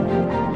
मारुती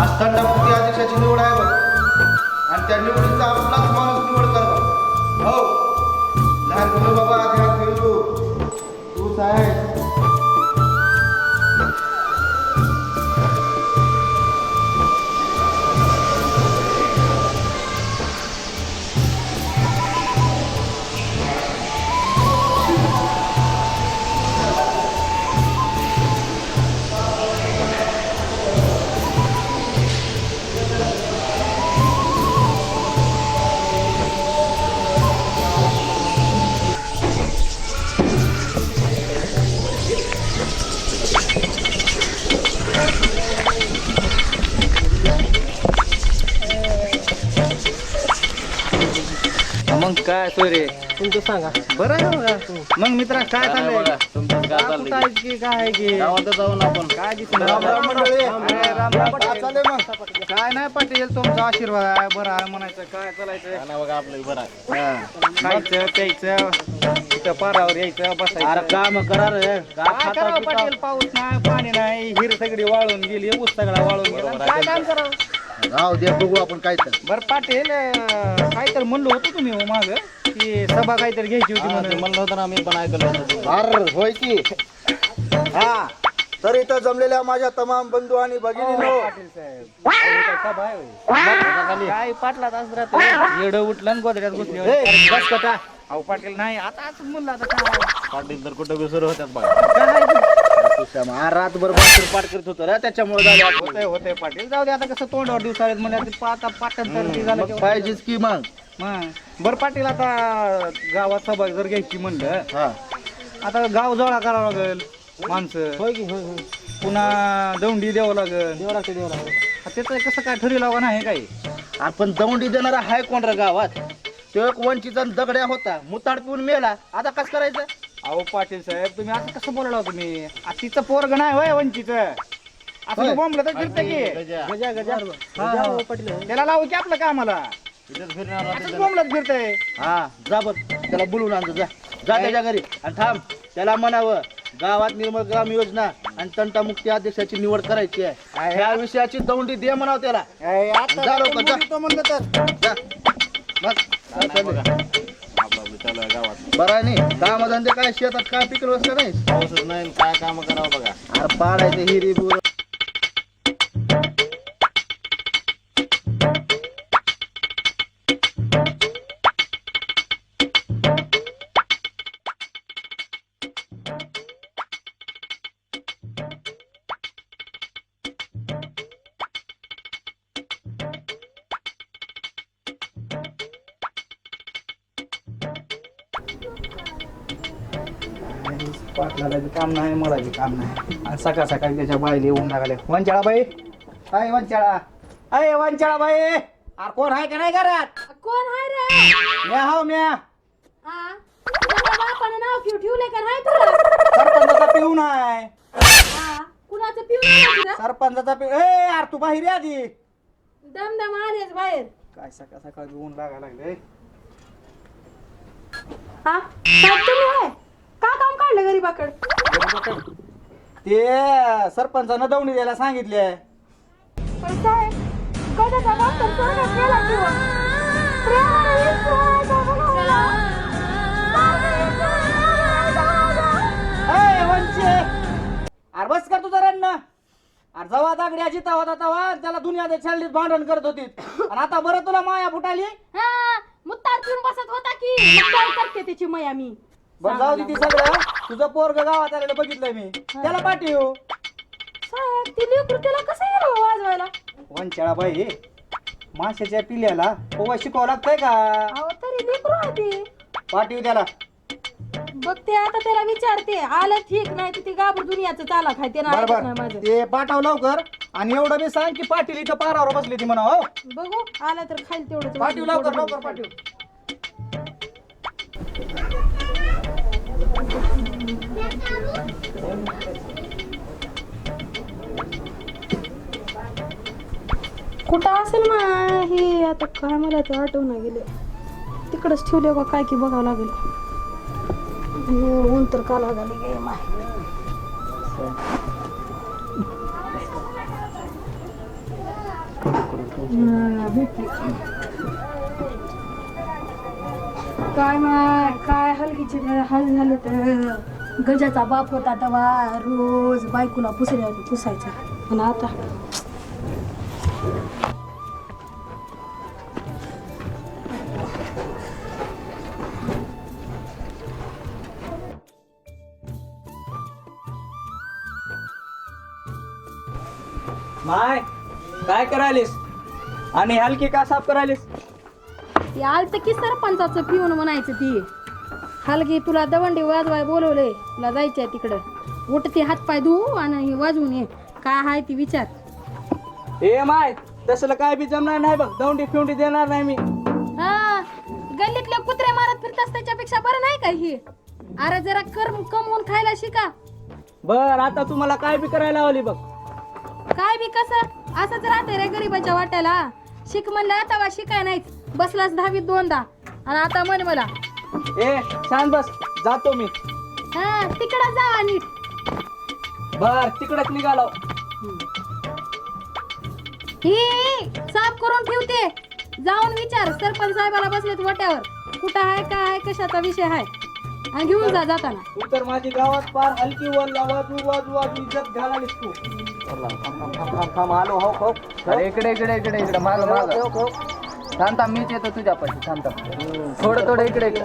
आज थंडामुक्ती अध्यक्षाची निवड आहे बघ. आणि त्या निवडीचा आपलाच माणूस निवड कर बघ. हो. लहान मुलं बाबा आधी हात फिरतो तूच आहे मग काय सोयरे तुमचं सांगा. बरं आहे बघा. मग मित्रा काय चाललंय? तुमचं काय चाललंय की काय आहे की? गावात जाऊन आपण. काय दिसलं? राम राम मंडळी. अरे राम राम. काय पाटील. चाललंय मग? काय नाही पाटील तुमचा आशीर्वाद आहे. बरं आहे म्हणायचं. काय चालायचं? बघा आपलं बरं आहे. हा. खायचं प्यायचं तिथं पारावर यायचं बसायचं. अरे काम करा रे. काय खाता करावं पिता? पाटील? पाऊस नाही पाणी नाही. हिर सगळी वाळून गेली ऊस सगळा वाळून गेला. बरोबर काय. काम करावं? राव दे बघू आपण काय तर. बरं पाटील अं, काय तर म्हणलं होतं तुम्ही हो माग की सभा काहीतरी घ्यायची होती हा, म्हणून. म्हणलं होतं ना मी पण ऐकलं होतं अर होय की. हा तर इथं जमलेल्या माझ्या तमाम बंधू आणि भगिनीनो. पाटील साहेब. अहो, काय सभा आहे होय? काय पाटलात असं राहतं येडं उठलं आणि गोदड्यात घुसली बस कटा अहो पाटील नाही आता असं म्हणलं आता काय पाटील तर कुठं विसर होत्यात बघा काय हा रातभर बाहेर पाठ करत होतो रे त्याच्यामुळे झालं आपलं. होतंय पाटील. जाऊ दे आता कसं तोंडावर दिवस आहेत म्हणजे आता पाटण तर झालं मग की- पाहिजेच की मग. मग. बरं पाटील आता गावात सभा जर घ्यायची म्हणलं हा. आता गाव जवळ करावं लागेल माणसं. होय की होय होय. पुन्हा दौंडी द्यावं लागेल. देवा लागते देवा लागते त्याचं कसं काय ठरविलं का नाही काही. आपण दौंडी देणारा हाय कोण रे गावात? तो एक वंचित दगड्या होता. मुताड पिऊन मेला. आता कसं करायचं? अहो पाटील साहेब तुम्ही असं कसं बोलला तुम्ही? आ, तिचं पोरग नाही होय वंचित. होय. असं बोंबलं तर फिरतं की. गजा. गजा गजा हा. गजा हो, पाटील. त्याला लावू की आपलं कामाला? इथेच फिरणार असंच जरा. बोंबलत फिरतंय. हा जा बघ त्याला बोलून आणतो जा. जा त्याच्या घरी. आणि थांब. त्याला म्हणावं गावात निर्मळ ग्राम योजना आणि तंटामुक्ती अध्यक्षाची निवड करायची आहे. ह्या विषयाची दौंडी दे म्हणावं त्याला. ए, आता जा लवकर, जा. बोलतो म्हणलं तर. जा. गावात. बरं आहे नाही. कामधंदे काय? शेतात काय पिकलं असतं नाही पाऊसच नाही काय काम करावं बघा. अरे पाडायचं हिरी बुर. बी काम नाही मला बी काम नाही. सकाळ सकाळी त्याच्या बाईला येऊन लागले. वंचाळा बाई. काय वंचाळा? अय वंचाळा बाई. अरे कोण आहे का नाही घरात? कोण हाय रे? म्या हाव म्या. हा? तुझ्या बापानं नाव घेऊ ठेवले का नाही तुला? सरपंचाचा पिऊन आहे हा? कुणाचं पिऊन सरपंचाचा पिऊन ए यार तू बाहेर ये आधी. दम दम आलेच बाहेर. काय सकाळ सकाळ ऊन लागायला लागले हा? साहेब तुम्ही होय काम काढलं गरीबाकड. ते सरपंचानं दवणी द्यायला सांगितले. पण साहेब गदाचा बाप तर सहनच केला अरे बस कर तुझं रडणं. अरे जवा दागडी आजी तवा होता तवा त्याला दुनिया छालीत भांडण करत होती आणि आता बरं तुला माया फुटाली? हा मुत्तार पिऊन बसत होता की? काय करते त्याची मया मी? बरं जाऊ दे ती सगळं. तुझं पोरग गावात आलेलं बघितलंय मी. त्याला पाठव. साहेब ती लेकरू त्याला कसं येईल वाजवायला? वंचाळा बाई माशाच्या पिल्याला पोवा शिकावं लागतंय का? अहो तरी लेकरू आहे ते. पाठव त्याला. बघते आता त्याला विचारते. आलं ठीक नाही तर ती गाबर दुनियाचं चाला खाय ते नाही बरोबर माझं ते पाठव लवकर. आणि एवढं मी सांग की पाटील इथं पारावर बसली ती म्हणा हो. बघू आलं तर खाईल तेवढं पाठव लवकर लवकर पाठव. कुठं असेल मा? हे आता काय मला ते आठवणा गेले तिकडच ठेवले का काय की बघावं लागेल. ऊन तर का लागाली गे माय भेटली. काय माय काय हलकीचे हल झाले तर? गजाचा बाप होता तेव्हा रोज बायकोला पुसायला पुसायचा. आणि आता? माय काय करायलीस? आणि हलकी का साफ करायलीस? ती आलत की सरपंचाचं पिऊन म्हणायचं ती. हलगी तुला दवंडी वाजवाय बोलवले तुला जायचंय तिकडं. उठते हातपाय धू आणि हे वाजवून ये. काय आहे ती विचार. ए माय तसलं काय बी जमणार नाही बघ दौंडी फिवंडी देणार नाही मी. हा गल्लीतले कुत्रे मारत फिरतात त्याच्यापेक्षा बरं नाही का ही? अरे जरा कर कमवून खायला शिका. बर आता तुम्हाला काय बी करायला लावली बघ. काय बी कसं? असंच राहते रे गरीबाच्या वाट्याला. शिक म्हणलं तेव्हा शिकाय नाहीच बसलाच दहावीत दोनदा. आणि आता म्हण मला. ए छान बस. जातो मी. हा तिकडं जा नीट बर तिकडच निघालो. ही साफ करून ठेवते. जाऊन विचार. सरपंच साहेबाला बसलेत वाट्यावर. कुठं आहे काय आहे कशाचा विषय आहे आणि घेऊन जा जाताना. तू तर माझी गावात पार हलकी वर वाजू वाजू वाजू इज्जत घालालीस तू. आलो हो हो अरे इकडे इकडे इकडे इकडे माग माग. थांब थांब मीच येतो तुझ्या पाशी. थांब थांब. थोडं थोडं इकडे इकडे.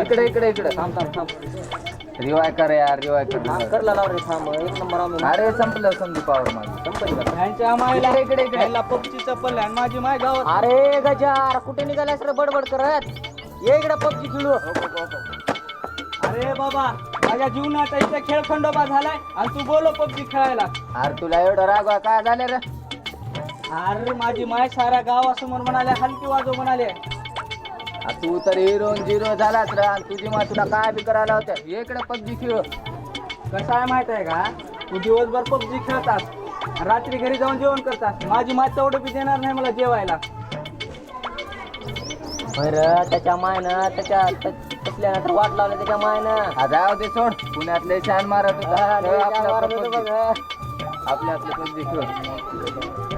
इकडे इकडे इकडे. थांब थांब थांब. रिवाय कर यार रिवाय कर. अरे संपलं समजू पावर माझी यांच्या मायला इकडे इकडे पबची चप्पल आणि माझी माय गावात. अरे गजार कुठे निघालास रे? बडबड करत. ये इकडे पबजी खेळू. अरे बाबा माझ्या जीवनाचा इथे खेळ खंडोबा झालाय आणि तू बोलो पबजी खेळायला. अरे तुला एवढं राग काय झालं रे? अरे माझी माय साऱ्या गावासमोर म्हणाले हलकी वाजव म्हणाले. आ, तू तर हिरो झिरो झालाच रे आणि तुझी मा तुला काय बी करायला होत्या इकडे पबजी खेळ. कसं आहे माहीत आहे का? तू दिवसभर पबजी खेळतात. आणि रात्री घरी जाऊन जेवण करतात. माझी माय तेवढं बी देणार नाही मला जेवायला. बरं त्याच्या मायनं त्याच्या तसल्यानंतर वाट लावलं त्याच्या मायनं. आ, जाऊ दे सोड. पुण्यातले छान मारत होता. हा, लय आपलं आपलं. आपले आपले पबजी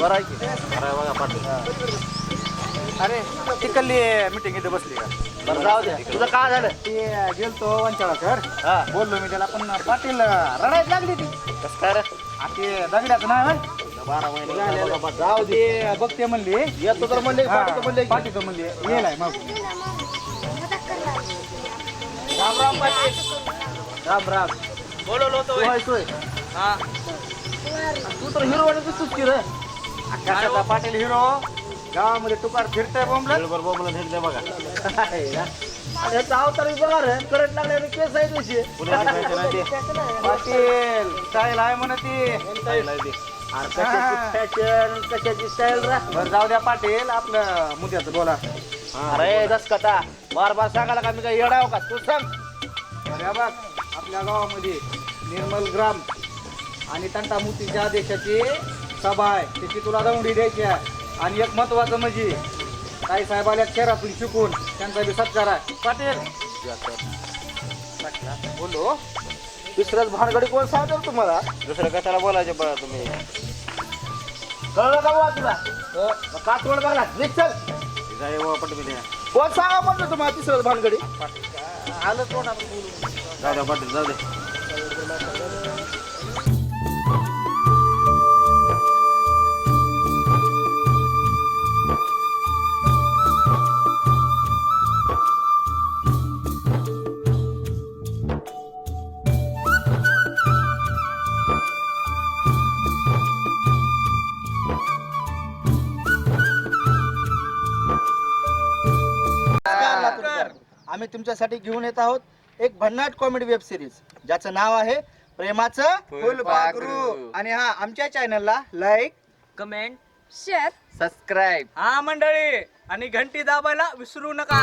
बरं आहे की बरं आहे बघा पाटील अरे तिकडली मिटिंग इथे बसली का? बरं जाऊ दे तुझं काय झालं? ते गेलतो वंचाळा सर. हा. बोललो मी त्याला पण पाटील रडायला लागली ती. कसं काय रे? आ, ते दगड्याचं नाही होय? बारा महिने. जाऊ दे. बघते म्हणली. येतो तर म्हणले पाठवतो म्हणले. पाठीतो म्हणली. येलाय मग. राम राम पाटील. राम राम. बोलवलं होतं सोय सोय हा. तू तर हिरो दिसतोस की रे? कशाचा पाटील हिरो गावामध्ये तुकार फिरताय बोंबलत. बरोबर बोंबलं घेतलं बघा. याचा अवतार बघा रे. करंट लागल्याने केस आहे तुझे. पुण्याला जायचं नाही ते. पाटील स्टाईल आहे ती. फॅशन कशाची स्टाईल बरं जाऊ द्या पाटील. आपलं मुद्द्याचं बोला. अरे दस कथा बार बार सांगायला का मी काय येडाव का? तू सांग. अरे बघ आपल्या गावामध्ये निर्मल ग्राम आणि तंटामुक्तीच्या आदेशाची सभा आहे. त्याची तुला दौंडी द्यायची आहे. आणि एक महत्वाचं म्हणजे ताई साहेब आल्या शहरातून शिकून त्यांचा बी सत्कार आहे. पाटील. बोलो दुसऱ्याच भानगडी कोण सांगतो तुम्हाला? दुसरं कशाला बोलायचे बघा तुम्ही. कळलं का तुला? मग का तोड बघला निघ चल. जाय पटकन कोण सांगा म्हणलं तुम्हाला तिसरं भानगडी. आलं कोण आपण बोलू द्या पाटील जाऊ दे आम्ही तुमच्यासाठी घेऊन येत आहोत एक भन्नाट कॉमेडी वेब सिरीज ज्याचं नाव आहे प्रेमाचं फुलपाखरू. आणि हा आमच्या चॅनलला लाईक कमेंट शेअर सबस्क्राईब हा मंडळी आणि घंटी दाबायला विसरू नका.